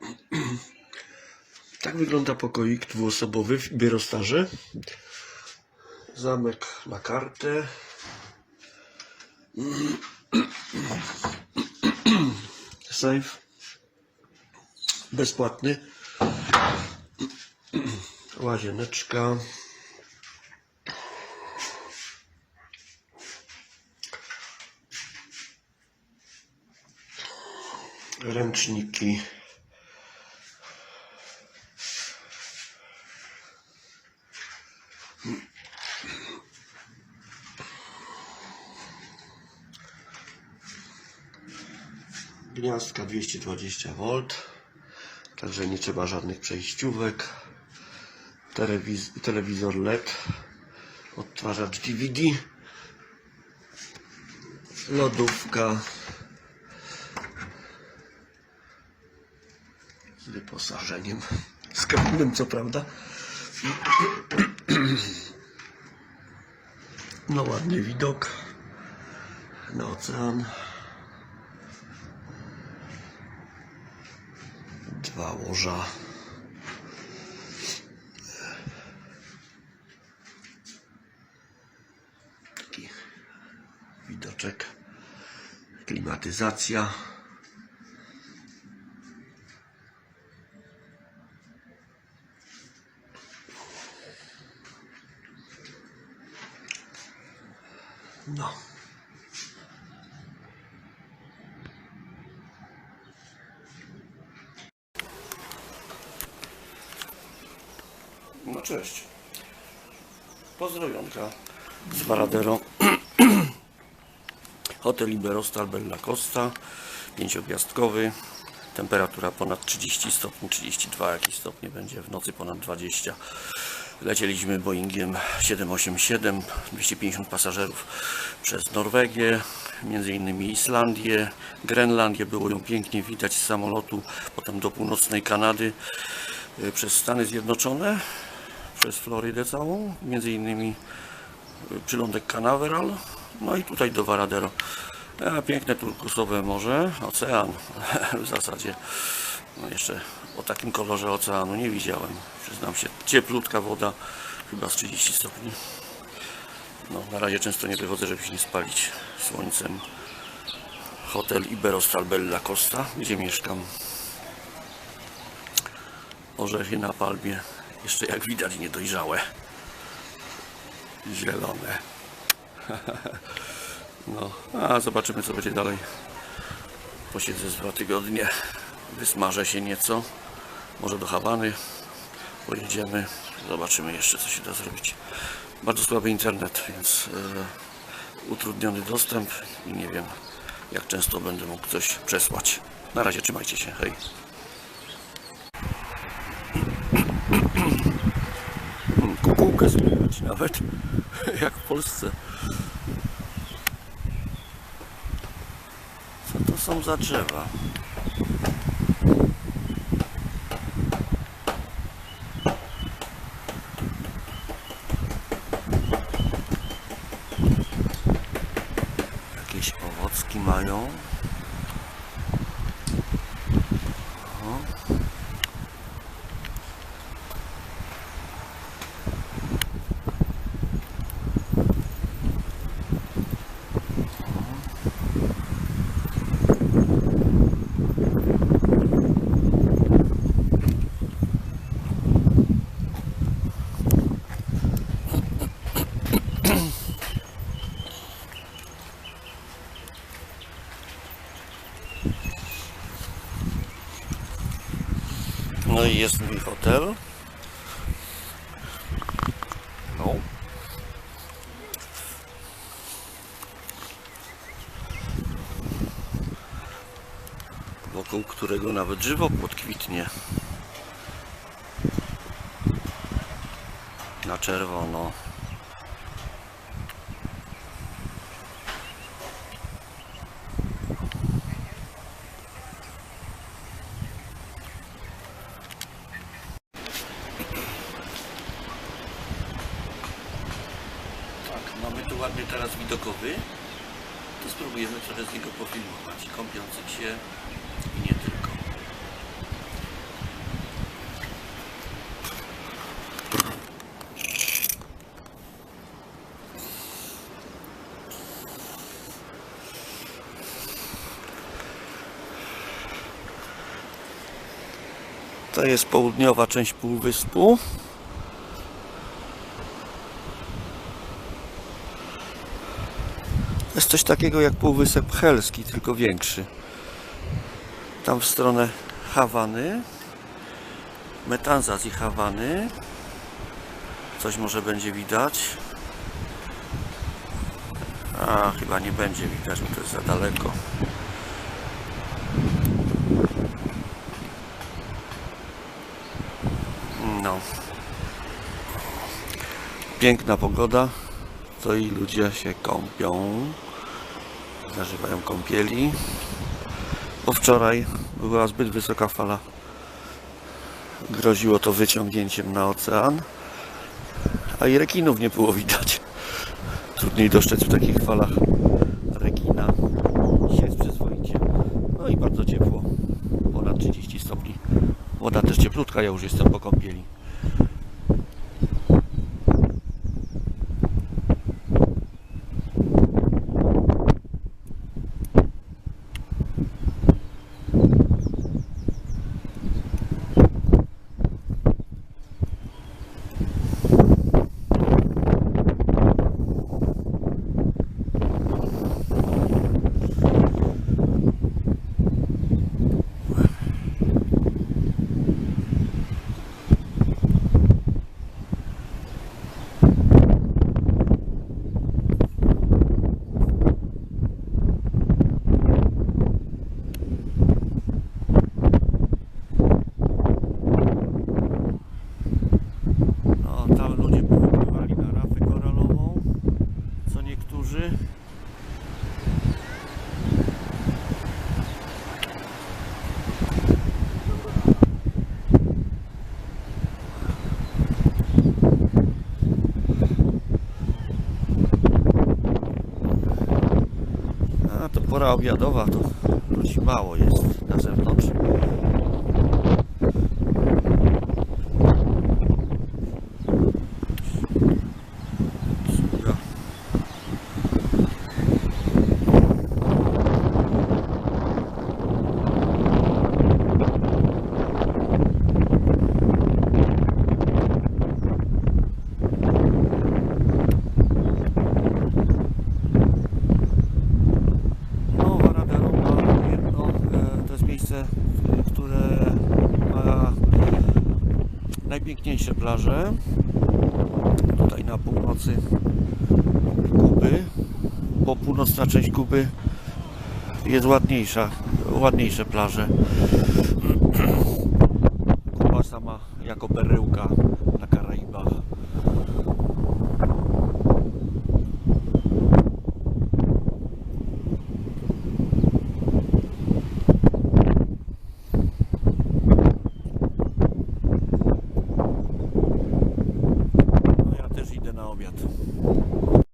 Tak wygląda pokoik dwuosobowy w Bierostarze. Zamek na kartę. Safe. Bezpłatny. Łazieneczka. Ręczniki. Gniazdka 220V, także nie trzeba żadnych przejściówek. Telewiz telewizor LED, odtwarzacz DVD, lodówka z wyposażeniem skromnym, co prawda. No ładny widok na ocean. Dwa łoża. Taki widoczek. Klimatyzacja. No. Cześć. Pozdrowionka z Varadero. Hotel Iberostar Bella Costa. Pięciogwiazdkowy. Temperatura ponad 30 stopni, 32 jakieś stopnie będzie, w nocy ponad 20. Lecieliśmy Boeingiem 787, 250 pasażerów przez Norwegię, między innymi Islandię, Grenlandię, było ją pięknie widać z samolotu, potem do północnej Kanady, y, przez Stany Zjednoczone, przez Florydę całą, między innymi y, przylądek Canaveral, no i tutaj do Varadero. A, piękne turkusowe morze, ocean w zasadzie. No jeszcze o takim kolorze oceanu nie widziałem. Przyznam się, cieplutka woda, chyba z 30 stopni. No, na razie często nie wychodzę, żeby się nie spalić słońcem. Hotel Iberostar Bella Costa, gdzie mieszkam. Orzechy na palmie, jeszcze jak widać niedojrzałe. Zielone. No, a zobaczymy co będzie dalej. Posiedzę z dwa tygodnie, wysmażę się nieco. Może do Hawany pojedziemy. Zobaczymy jeszcze co się da zrobić. Bardzo słaby internet, więc e, utrudniony dostęp i nie wiem jak często będę mógł coś przesłać. Na razie trzymajcie się, hej. Słychać nawet, jak w Polsce. Co to są za drzewa? Jakieś owocki mają. O. No i jest mój hotel. No. Wokół którego nawet żywopłot kwitnie. Na czerwono. Mamy tu ładny teraz widokowy. To spróbujemy trochę z niego pofilmować, kąpiących się i nie tylko. To jest południowa część półwyspu. Jest coś takiego jak półwysep helski, tylko większy. Tam w stronę Hawany. Metanzas i Hawany. Coś może będzie widać. A, chyba nie będzie widać, bo to jest za daleko. No. Piękna pogoda. To i ludzie się kąpią. Zażywają kąpieli. Bo wczoraj była zbyt wysoka fala. Groziło to wyciągnięciem na ocean. A i rekinów nie było widać. Trudniej dostrzec w takich falach rekina. Dzisiaj jest przyzwoicie. No i bardzo ciepło. Ponad 30 stopni. Woda też cieplutka, ja już jestem po kąpieli. No, tam ludzie popływali na rafę koralową, co niektórzy. A to pora obiadowa, to ludzi mało jest na zewnątrz. Najpiękniejsze plaże. Tutaj na północy Kuby, bo północna część Kuby jest ładniejsza, ładniejsze plaże. Kuba sama jako perełka.